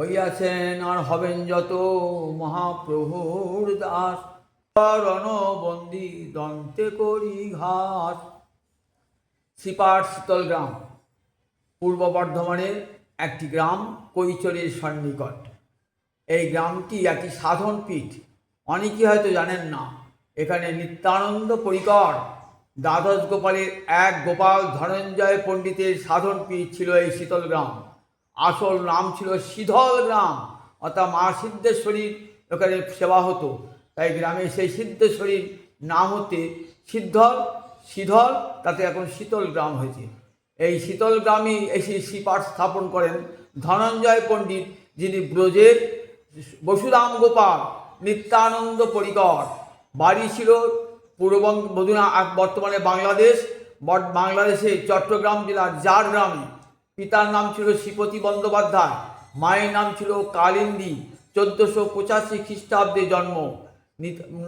হইয়াছেন আর হবেন যত মহাপ্রভুর দাস। রণবন্দি দন্তে করি ঘাস। শীতল গ্রাম, পূর্ব বর্ধমানের একটি গ্রাম, কৈচরের সন্নিকট। এই গ্রামটি একটি সাধন পীঠ অনেকেই হয়তো জানেন না, এখানে নিত্যানন্দ পরিকর, দ্বাদশ গোপালের এক গোপাল ধনঞ্জয় পণ্ডিতের সাধন পীঠ ছিল এই শীতল গ্রাম। আসল নাম ছিল শীতল গ্রাম, অর্থাৎ মা সিদ্ধেশ্বরীর ওখানে সেবা হতো। তাই গ্রামে সেই সিদ্ধেশ্বরীর নাম হতে সিদ্ধল শীতল তাতে এখন শীতল গ্রাম হয়েছে। এই শীতল গ্রামে এসে শ্রীপাঠ স্থাপন করেন ধনঞ্জয় পণ্ডিত, যিনি ব্রজের বসুরাম গোপাল, নিত্যানন্দ পরিকর। বাড়ি ছিল পূর্ববঙ্গ বর্তমানে বাংলাদেশ বাংলাদেশে চট্টগ্রাম জেলার জার গ্রামে পিতার নাম ছিল শ্রীপতি বন্দ্যোপাধ্যায়, মায়ের নাম ছিল কালিন্দী, চোদ্দোশো পঁচাশি খ্রিস্টাব্দে জন্ম।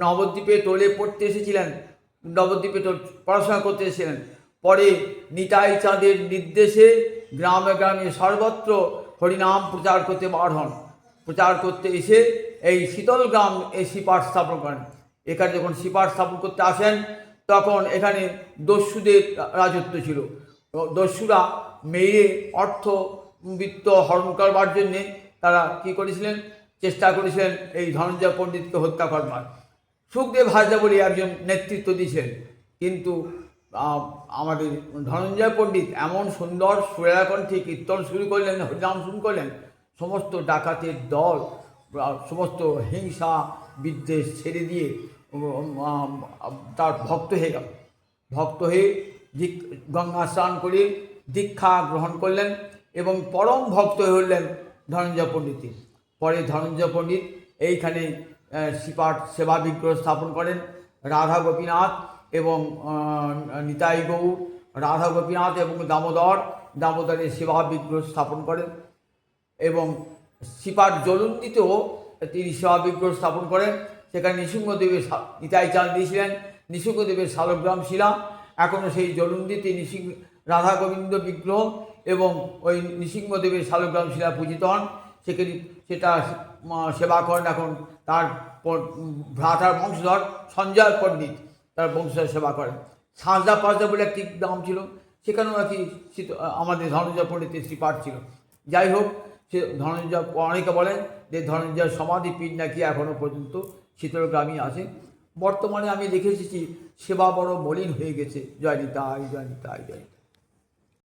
নবদ্বীপে টোলে পড়তে এসেছিলেন, নবদ্বীপে তো পড়াশোনা করতে এসেছিলেন। পরে নিতাই চাঁদের নির্দেশে গ্রামে গ্রামে সর্বত্র হরিনাম প্রচার করতে বার হন। প্রচার করতে এসে এই শীতল গ্রাম এই সিপাট স্থাপন করেন। এখানে যখন সিপাট স্থাপন করতে আসেন, তখন এখানে দস্যুদের রাজত্ব ছিল। দস্যুরা, মেয়ে, অর্থ, বৃত্ত, হরণ করবার জন্যে তারা কি করেছিলেন? চেষ্টা করেছিলেন এই ধনঞ্জয় পণ্ডিতকে হত্যা করবার সুখদেব হাজরা বলে একজন নেতৃত্ব দিয়েছেন। কিন্তু আমাদের ধনঞ্জয় পণ্ডিত এমন সুন্দর সুরেলাকণ্ঠে কীর্তন শুরু করলেন, হরিনাম শুরু করলেন, সমস্ত ডাকাতের দল সমস্ত হিংসা, বিদ্বেষ ছেড়ে দিয়ে তার ভক্ত হয়ে গেল। ভক্ত হয়ে দিক, গঙ্গা স্নান করে, দীক্ষা গ্রহণ করলেন এবং পরম ভক্ত হলেন ধনঞ্জয় পণ্ডিতের পরে ধনঞ্জয় পণ্ডিত এইখানে শ্রীপাঠ সেবা বিগ্রহ স্থাপন করেন রাধা গোপীনাথ এবং নিতাই গৌর, রাধা গোপীনাথ এবং দামোদর, দামোদরের সেবা বিগ্রহ স্থাপন করেন এবং শ্রীপাঠ জলন্দিতেও তিনি সেবা বিগ্রহ স্থাপন করেন। সেখানে নৃসিংহদেবের নিতাই চাঁদ দিয়েছিলেন, নৃসিংহদেবের শালগ্রাম শিলা এখনও সেই জলন্দিতে নৃসিংহ রাধা গোবিন্দ বিগ্রহ এবং ওই নৃসিংহদেবের শালগ্রাম শিলা পূজিত হন। সেখানে সেটা সেবা করেন এখন তার ভ্রাতার বংশধর সঞ্জয় পণ্ডিত তার বংশধর সেবা করেন। সাঁজদা পাঁচদা বলে একটি গ্রাম ছিল, সেখানেও নাকি আমাদের ধনঞ্জয় পণ্ডিতের শ্রীপাঠ ছিল। যাই হোক, সে ধনঞ্জয়, অনেকে বলেন যে ধনঞ্জয় সমাধিপীঠ নাকি এখনও পর্যন্ত শীতল শীতলগ্রামই আছে। বর্তমানে আমি দেখেছি সেবা বড় মলিন হয়ে গেছে জয় নিতাই জয়।